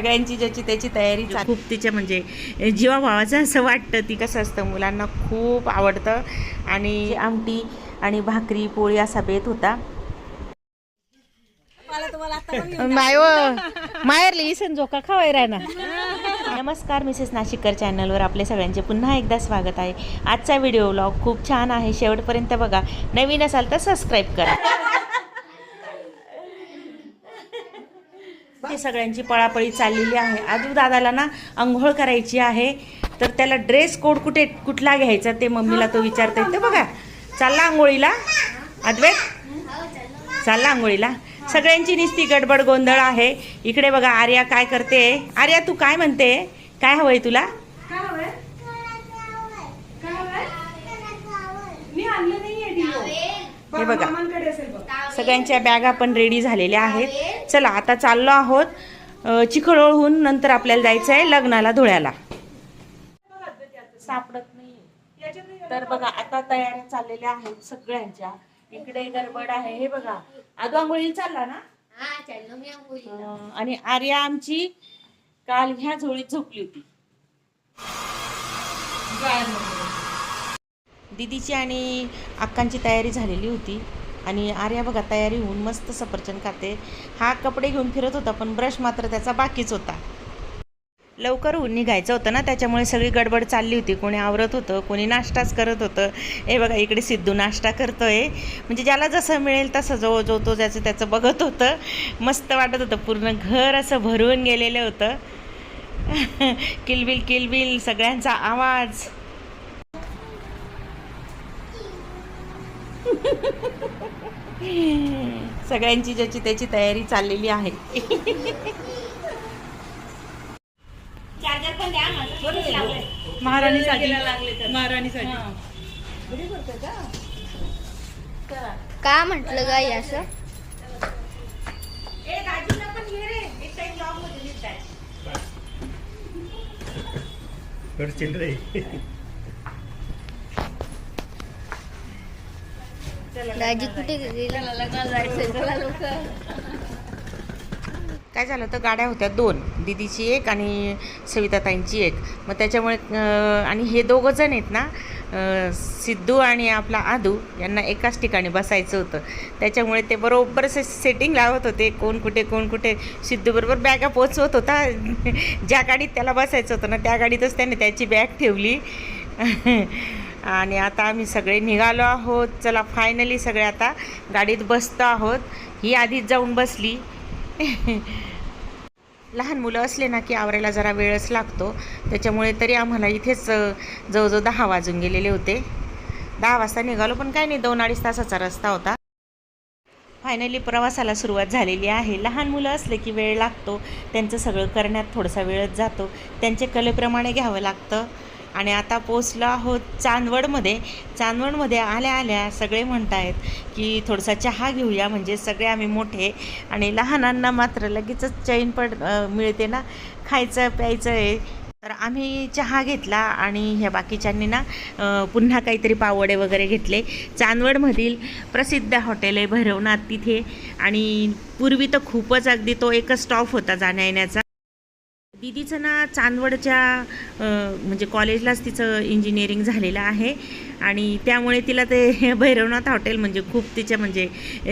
सगळ्यांची ज्याची त्याची तयारी चालू. खूप तिच्या म्हणजे जीवाभावाचं असं वाटतं ती कसं असतं मुलांना खूप आवडतं. आणि आमटी आणि भाकरी पोळी असा बेत होता. माय मायरली इसन झोका खवाय राय ना नमस्कार मिसेस नाशिककर चॅनलवर आपले सगळ्यांचे पुन्हा एकदा स्वागत आहे. आजचा व्हिडिओ व्लॉग खूप छान आहे. शेवटपर्यंत बघा. नवीन असाल तर सबस्क्राईब करा. ते सगळ्यांची पळापळी चाललेली आहे. आजू दादाला ना आंघोळ करायची आहे. तर त्याला ड्रेस कोड कुठे कुठला घ्यायचा ते मम्मीला तो विचारता येते बघा चालला आंघोळीला? अद्वैत? चालला आंघोळीला? सगळ्यांची निस्ती गडबड गोंधळ आहे. इकडे बघा आर्या काय करते? आर्या तू काय म्हणते? काय हवंय तुला? हे बघा. सगळ्यांच्या बॅगा पण रेडी झालेल्या आहेत. चला आता चाललो आहोत अ, चिखलोळहून नंतर आपल्याला जायचं आहे लग्नाला धुळ्याला. सापडत नाही तर बघा आता तयाऱ्या चाललेल्या आहेत सगळ्यांच्या. इकडे गडबड आहे. हे बघा आदू आंघोळीला चालला ना? आणि आर्या आमची काल ह्या झोळीत झोपली होती. दीदीची आणि अक्कांची तयारी झालेली होती. आणि आर्या बघा तयारी होऊन मस्त सफरचंद खाते. हा कपडे घेऊन फिरत होता पण ब्रश मात्र त्याचा बाकीच होता. लवकर होऊन निघायचं होतं ना त्याच्यामुळे सगळी गडबड चालली होती. कोणी आवरत होतं कोणी नाश्ताच करत होतं. हे बघा इकडे सिद्धू नाश्ता करतो आहे म्हणजे ज्याला जसं मिळेल तसं जो जो तो ज्याचं त्याचं बघत होतं. मस्त वाटत होतं पूर्ण घर असं भरून गेलेलं होतं. किलबिल किलबिल सगळ्यांचा आवाज. सगळ्यांची ज्याची त्याची तयारी चाललेली आहे. महाराणीसाठी. महाराणीसाठी. का? म्हटलं गाई असं? थोडी दाजी कुठे काय झालं तर गाड्या होत्या दोन. दिदीची एक आणि सविताताईंची एक. मग त्याच्यामुळे आणि हे दोघं जण आहेत ना सिद्धू आणि आपला आदू यांना एकाच ठिकाणी बसायचं होतं. त्याच्यामुळे ते बरोबर से सेटिंग लावत होते. कोण कुठे कोण कुठे. सिद्धू बरोबर बॅगा पोचवत होता. ज्या गाडीत त्याला बसायचं होतं ना त्या गाडीतच त्याने त्याची बॅग ठेवली. आणि आता आम्ही सगळे निघालो आहोत. चला फायनली सगळे आता गाडीत बसतो आहोत. ही आधीच जाऊन बसली. लहान मुलं असले ना की आवरायला जरा वेळच लागतो. त्याच्यामुळे तरी आम्हाला इथेच जवळजवळ दहा वाजून गेलेले होते. दहा वाजता निघालो पण काय नाही दोन अडीच तासाचा रस्ता होता. फायनली प्रवासाला सुरुवात झालेली आहे. लहान मुलं असले की वेळ लागतो. त्यांचं सगळं करण्यात थोडासा वेळच जातो. त्यांचे कलेप्रमाणे घ्यावं लागतं. आणि आता पोचलो आहोत चांदवडमध्ये. चांदवडमध्ये आल्या आल्या सगळे म्हणतायत की थोडासा चहा घेऊया म्हणजे सगळे आम्ही मोठे आणि लहानांना मात्र लगेचच चैन पड मिळते ना. खायचं प्यायचं आहे. तर आम्ही चहा घेतला आणि ह्या बाकीच्यांनी ना पुन्हा काहीतरी पावडे वगैरे घेतले. चांदवडमधील प्रसिद्ध हॉटेल आहे भैरवनाथ तिथे. आणि पूर्वी तर खूपच अगदी तो एकच स्टॉप होता जाण्या येण्याचा दीदीचं ना चांदवडच्या म्हणजे कॉलेजलाच तिचं इंजिनिअरिंग झालेलं आहे. आणि त्यामुळे तिला ते भैरवनाथ हॉटेल म्हणजे खूप तिच्या म्हणजे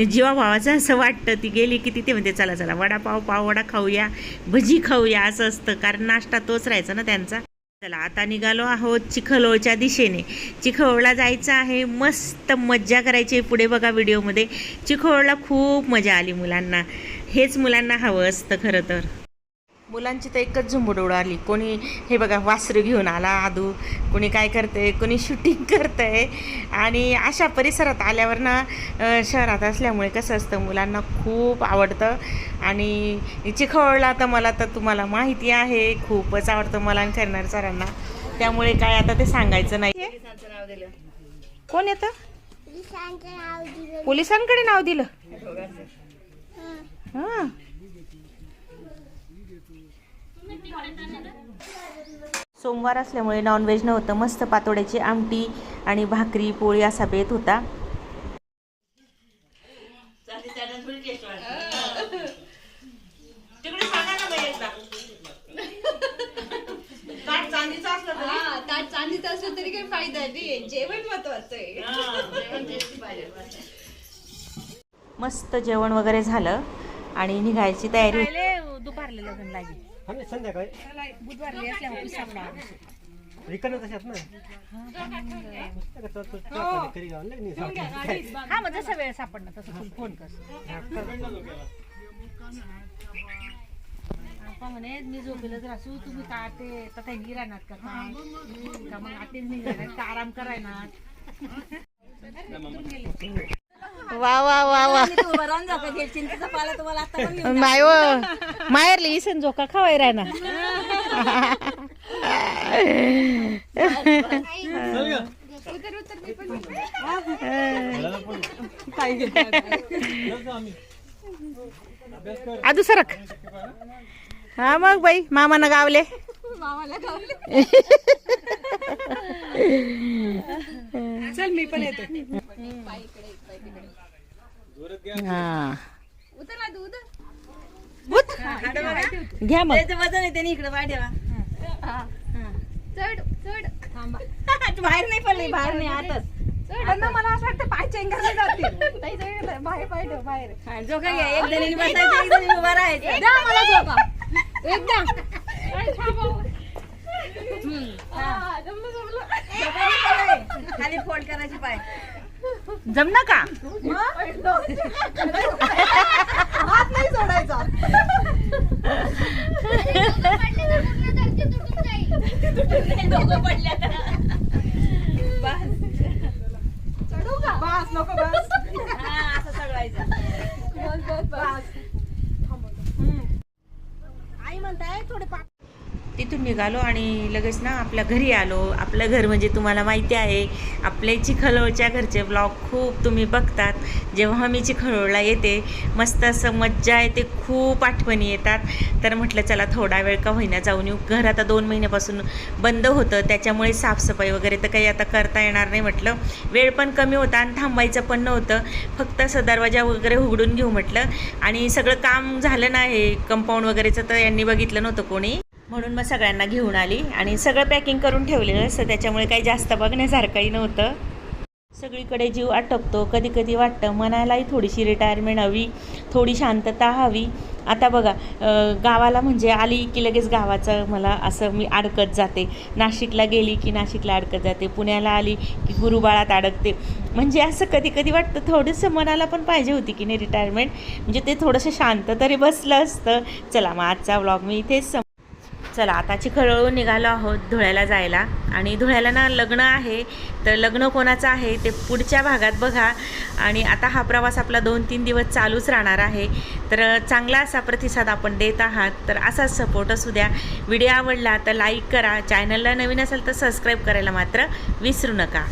जीवाभावाचं असं वाटतं. ती गेली की तिथे म्हणते चला चला वडापाव पाववडा खाऊया भजी खाऊया असं असतं. कारण नाश्ता तोच राहायचा ना त्यांचा. चला आता निघालो आहोत चिखलोळच्या दिशेने. चिखलोळला जायचं आहे. मस्त मज्जा करायची आहे पुढे बघा व्हिडिओमध्ये चिखलोळला खूप मजा आली मुलांना. हेच मुलांना हवं असतं खरं तर. मुलांची तर एकच झुंबड उडाली. कोणी हे बघा वासरू घेऊन आला आदू. कोणी काय करते कोणी शूटिंग करतंय. आणि अशा परिसरात आल्यावर ना शहरात असल्यामुळे कसं असतं मुलांना खूप आवडतं. आणि चिखवळला तर मला तर तुम्हाला माहिती आहे खूपच आवडतं मला आणि करणार सरांना. त्यामुळे काय आता ते सांगायचं नाही. कोण येतं पोलिसांकडे नाव दिलं? हां. सोमवार असल्यामुळे नॉनव्हेज नव्हतं. मस्त पातोड्याची आमटी आणि भाकरी पोळी असा बेत होता. मस्त जेवण वगैरे झालं आणि निघायची तयारी दुपारले लग्न लागेल. हा ना, संध्याकाळी. रिकामच तशात ना. तो- तो- तो- तो-? हा मग जसा वेळ सापडणार तसं तुम्ही फोन कर. आपण म्हणे मी झोपेलच राहू तुम्ही का ते तथा गिराणात का? काय का मग आते निघाणार का आराम करायना वा वा वा वा. चिंतेचा पाला तुम्हाला आता पण नाही व माहेरली इसन झोका खवाय राय ना आदू सरक. हा मग बाई मामानं गावले. चल मी पण येते. हा. उतर ना उठ. घ्या मग. वजन येते ना इकडे वाढ्याला चढ चढ. थांबा. बाहेर नाही पडले बाहेर नाही आतच. मला असं वाटतं पाय चेंगरले जातील. बाहेर पाय ठेव बाहेर जोका घ्या. एक जणी बसायचं एक उभा राहायचं. द्या मला झोका. एकदा खाली फोल्ड करायची पाय जमना का? हात नाही सोडायचा दोघं आता चढू का? बस नको बस हा असं चढवायचं आई तिथून निघालो आणि लगेच ना आपल्या घरी आलो. आपलं घर म्हणजे तुम्हाला माहिती आहे आपले चिखलोळच्या घरचे ब्लॉग खूप तुम्ही बघतात. जेव्हा मी चिखलोळला येते मस्त असं मज्जा येते खूप आठवणी येतात. तर म्हटलं चला थोडा वेळ का होईना जाऊन येऊ. घर आता दोन महिन्यापासून बंद होतं त्याच्यामुळे साफसफाई वगैरे तर काही आता करता येणार नाही म्हटलं. वेळ पण कमी होता आणि थांबायचं पण नव्हतं. फक्त असं दरवाजा वगैरे उघडून घेऊ म्हटलं. आणि सगळं काम झालं ना हे कंपाऊंड वगैरेचं तर यांनी बघितलं नव्हतं कोणी. म्हणून मग सगळ्यांना घेऊन आली आणि सगळं पॅकिंग करून ठेवलेलं असतं त्याच्यामुळे काही जास्त बघण्यासारखंही नव्हतं. सगळीकडे जीव आटपतो. कधी कधी वाटतं मनालाही थोडीशी रिटायरमेंट हवी थोडी शांतता हवी. आता बघा गावाला म्हणजे आली की लगेच गावाचं मला असं मी अडकत जाते. नाशिकला गेली की नाशिकला अडकत जाते. पुण्याला आली की गुरुबाळात अडकते. म्हणजे असं कधी कधी वाटतं थोडंसं मनाला पण पाहिजे होती की नाही रिटायरमेंट म्हणजे ते थोडंसं शांत तरी बसलं असतं. चला मग आजचा व्लॉग मी इथेच सम चला आता चिखळून निघालो आहोत धुळ्याला जायला. आणि धुळ्याला ना लग्न आहे तर लग्न कोणाचं आहे ते पुढच्या भागात बघा. आणि आता हा प्रवास आपला दोन तीन दिवस चालूच राहणार आहे. तर चांगला असा प्रतिसाद आपण देत आहात. तर असाच सपोर्ट असू द्या. व्हिडिओ आवडला तर लाईक करा. चॅनलला नवीन असेल तर सबस्क्राईब करायला मात्र विसरू नका.